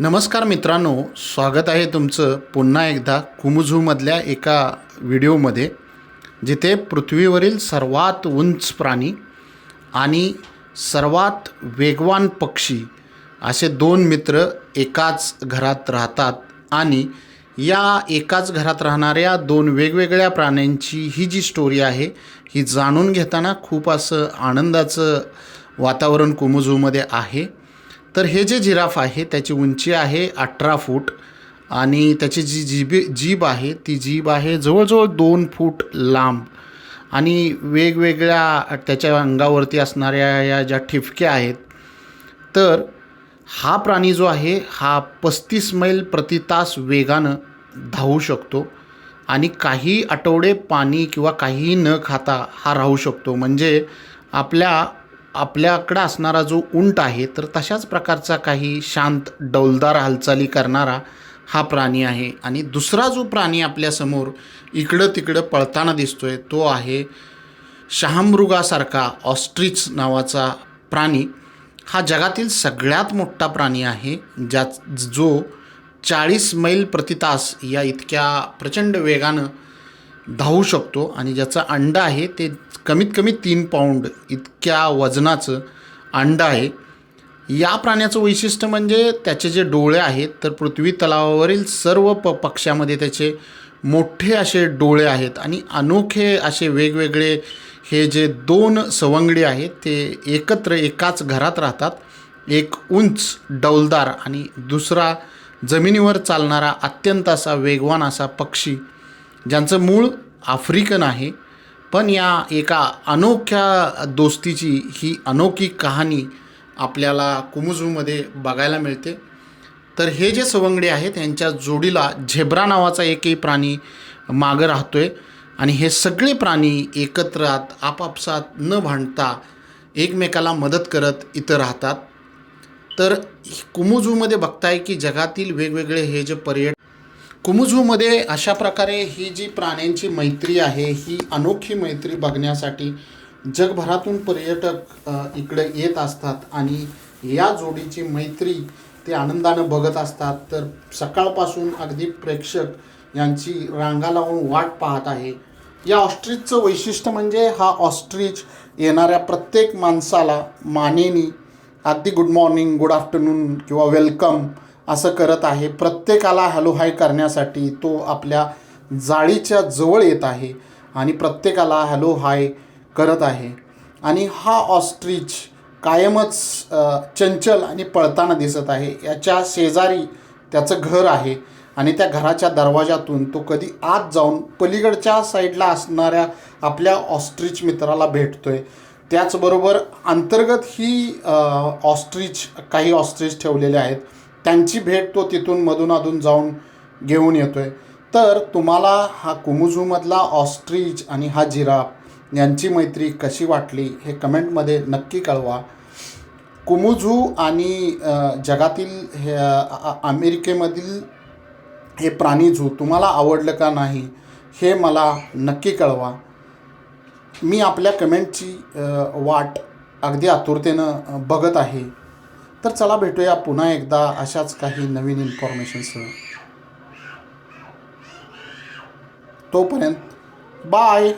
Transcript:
नमस्कार मित्रांनो स्वागत आहे तुमचं पुन्हा एकदा कुमुझूमधल्या एका व्हिडिओमध्ये जिथे पृथ्वीवरील सर्वात उंच प्राणी आणि सर्वात वेगवान पक्षी असे दोन मित्र एकाच घरात राहतात आणि या एकाच घरात राहणाऱ्या दोन वेगवेगळ्या प्राण्यांची ही जी स्टोरी आहे ही जाणून घेताना खूप असं आनंदाचं वातावरण कुमुझूमध्ये आहे. तर हे जे जिराफ आहे त्याची उंची आहे अठरा फूट आणि त्याची जी जीबी जीभ आहे ती जीभ आहे जवळजवळ दोन फूट लांब. आणि वेगवेगळ्या त्याच्या अंगावरती असणाऱ्या या ज्या ठिपक्या आहेत तर हा प्राणी जो आहे हा पस्तीस मैल प्रति तास वेगानं धावू शकतो आणि काही आठवडे पाणी किंवा काहीही न खाता हा राहू शकतो. म्हणजे आपल्या आपल्याकडं असणारा जो उंट आहे तर तशाच प्रकारचा काही शांत डौलदार हालचाली करणारा हा प्राणी आहे. आणि दुसरा जो प्राणी आपल्यासमोर इकडं तिकडं पळताना दिसतोय तो आहे शहामृगासारखा ऑस्ट्रिच नावाचा प्राणी. हा जगातील सगळ्यात मोठा प्राणी आहे ज्या जो चाळीस मैल प्रति तास या इतक्या प्रचंड वेगानं धावू शकतो आणि ज्याचं अंडं आहे ते कमीत कमी तीन पाऊंड इतक्या वजनाचं अंडं आहे. या प्राण्याचं वैशिष्ट्य म्हणजे त्याचे जे डोळे आहेत तर पृथ्वी तलावावरील सर्व प पक्ष्यामध्ये त्याचे मोठे असे डोळे आहेत आणि अनोखे असे वेगवेगळे हे जे दोन सवंगडी आहेत ते एकत्र एकाच घरात राहतात. एक उंच डौलदार आणि दुसरा जमिनीवर चालणारा अत्यंत असा वेगवान असा पक्षी ज्यांचं मूळ आफ्रिकन आहे पण या एका अनोख्या दोस्तीची ही अनोखी कहाणी आपल्याला कुमुझूमध्ये बघायला मिळते. तर हे जे सवंगडी आहेत यांच्या जोडीला झेब्रा नावाचा एकही प्राणी मागं राहतो आहे आणि हे सगळे प्राणी एकत्रात आपापसात न भांडता एकमेकाला मदत करत इथं राहतात. तर कुमुझूमध्ये बघताय की जगातील वेगवेगळे हे जे पर्यटन कुमुझूमध्ये अशा प्रकारे ही जी प्राण्यांची मैत्री आहे ही अनोखी मैत्री बघण्यासाठी जगभरातून पर्यटक इकडे येत असतात आणि या जोडीची मैत्री ते आनंदानं बघत असतात. तर सकाळपासून अगदी प्रेक्षक यांची रांगा लावून वाट पाहत आहे. या ऑस्ट्रिचचं वैशिष्ट्य म्हणजे हा ऑस्ट्रिच येणाऱ्या प्रत्येक माणसाला मानेनी अगदी गुड मॉर्निंग गुड आफ्टरनून किंवा वेलकम असं करत आहे. प्रत्येकाला हॅलोहाय करण्यासाठी तो आपल्या जाळीच्या जवळ येत आहे आणि प्रत्येकाला हॅलो हाय करत आहे. आणि हा ऑस्ट्रिच कायमच चंचल आणि पळताना दिसत आहे. याच्या शेजारी त्याचं घर आहे आणि त्या घराच्या दरवाजातून तो कधी आत जाऊन पलीकडच्या साईडला असणाऱ्या आपल्या ऑस्ट्रिच मित्राला भेटतो आहे त्याचबरोबर अंतर्गत ही ऑस्ट्रिच काही ऑस्ट्रिच ठेवलेले आहेत. त्यांची भेट तो तिथून मधून अधून जाऊन घेऊन येतो आहे तर तुम्हाला हा कुमुझूमधला ऑस्ट्रिच आणि हा जिराफ यांची मैत्री कशी वाटली हे कमेंटमध्ये नक्की कळवा. कुमुझू आणि जगातील हे अमेरिकेमधील हे प्राणी झू तुम्हाला आवडलं का नाही हे मला नक्की कळवा. मी आपल्या कमेंटची वाट अगदी आतुरतेनं बघत आहे. तर चला भेटूया पुन्हा एकदा अशाच काही नवीन इन्फॉर्मेशनसह तोपर्यंत बाय